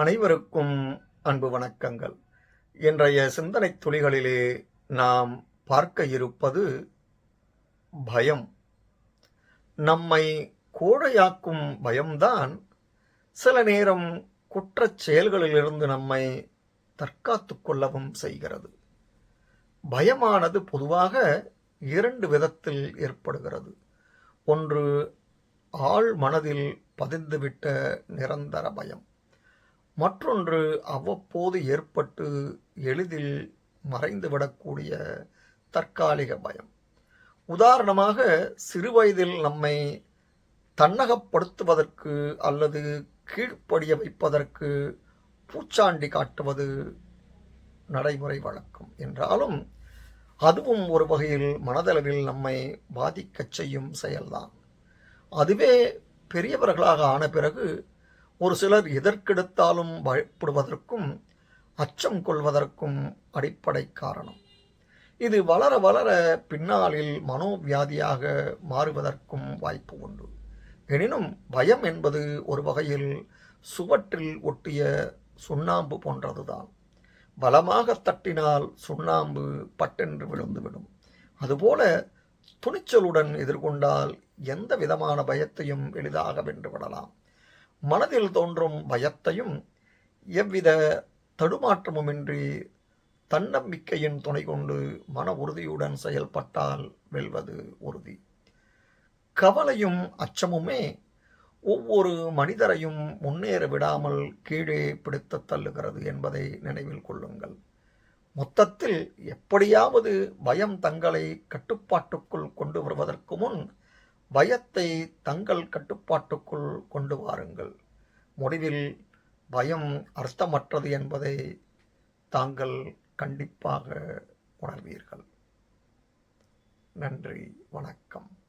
அனைவருக்கும் அன்பு வணக்கங்கள். இன்றைய சிந்தனை துளிகளிலே நாம் பார்க்க இருப்பது பயம். நம்மை கோழையாக்கும் பயம்தான் சில நேரம் குற்றச் செயல்களிலிருந்து நம்மை தற்காத்து கொள்ளவும் செய்கிறது. பயமானது பொதுவாக இரண்டு விதத்தில் ஏற்படுகிறது. ஒன்று ஆழ் மனதில் பதிந்துவிட்ட நிரந்தர பயம். மற்றொன்று அவ்வப்போது ஏற்பட்டு எளிதில் மறைந்துவிடக்கூடிய தற்காலிக பயம். உதாரணமாக சிறுவயதில் நம்மை தன்னகப்படுத்துவதற்கு அல்லது கீழ்ப்படிய வைப்பதற்கு பூச்சாண்டி காட்டுவது நடைமுறை வழக்கம் என்றாலும் அதுவும் ஒரு வகையில் மனதளவில் நம்மை பாதிக்கச் செய்யும் செயல்தான். அதுவே பெரியவர்களாக ஆன பிறகு ஒரு சிலர் எதற்கெடுத்தாலும் பயப்படுவதற்கும் அச்சம் கொள்வதற்கும் அடிப்படை காரணம். இது வளர வளர பின்னாளில் மனோவியாதியாக மாறுவதற்கும் வாய்ப்பு உண்டு. எனினும் பயம் என்பது ஒரு வகையில் சுவற்றில் ஒட்டிய சுண்ணாம்பு போன்றதுதான். பலமாக தட்டினால் சுண்ணாம்பு பட்டென்று விழுந்துவிடும். அதுபோல துணிச்சலுடன் எதிர்கொண்டால் எந்த விதமான பயத்தையும் எளிதாக வென்றுவிடலாம் மனதில் தோன்றும் பயத்தையும் எவ்வித தடுமாற்றமுமின்றி தன்னம்பிக்கையின் துணை கொண்டு மன உறுதியுடன் செயல்பட்டால் வெல்வது உறுதி. கவலையும் அச்சமுமே ஒவ்வொரு மனிதரையும் முன்னேற விடாமல் கீழே பிடித்து தள்ளுகிறது என்பதை நினைவில் கொள்ளுங்கள். மொத்தத்தில் எப்படியாவது பயம் தங்களை கட்டுப்பாட்டுக்குள் கொண்டு வருவதற்கு முன் பயத்தை தங்கள் கட்டுப்பாட்டுக்குள் கொண்டு வாருங்கள். முடிவில் பயம் அர்த்தமற்றது என்பதை தாங்கள் கண்டிப்பாக உணர்வீர்கள். நன்றி வணக்கம்.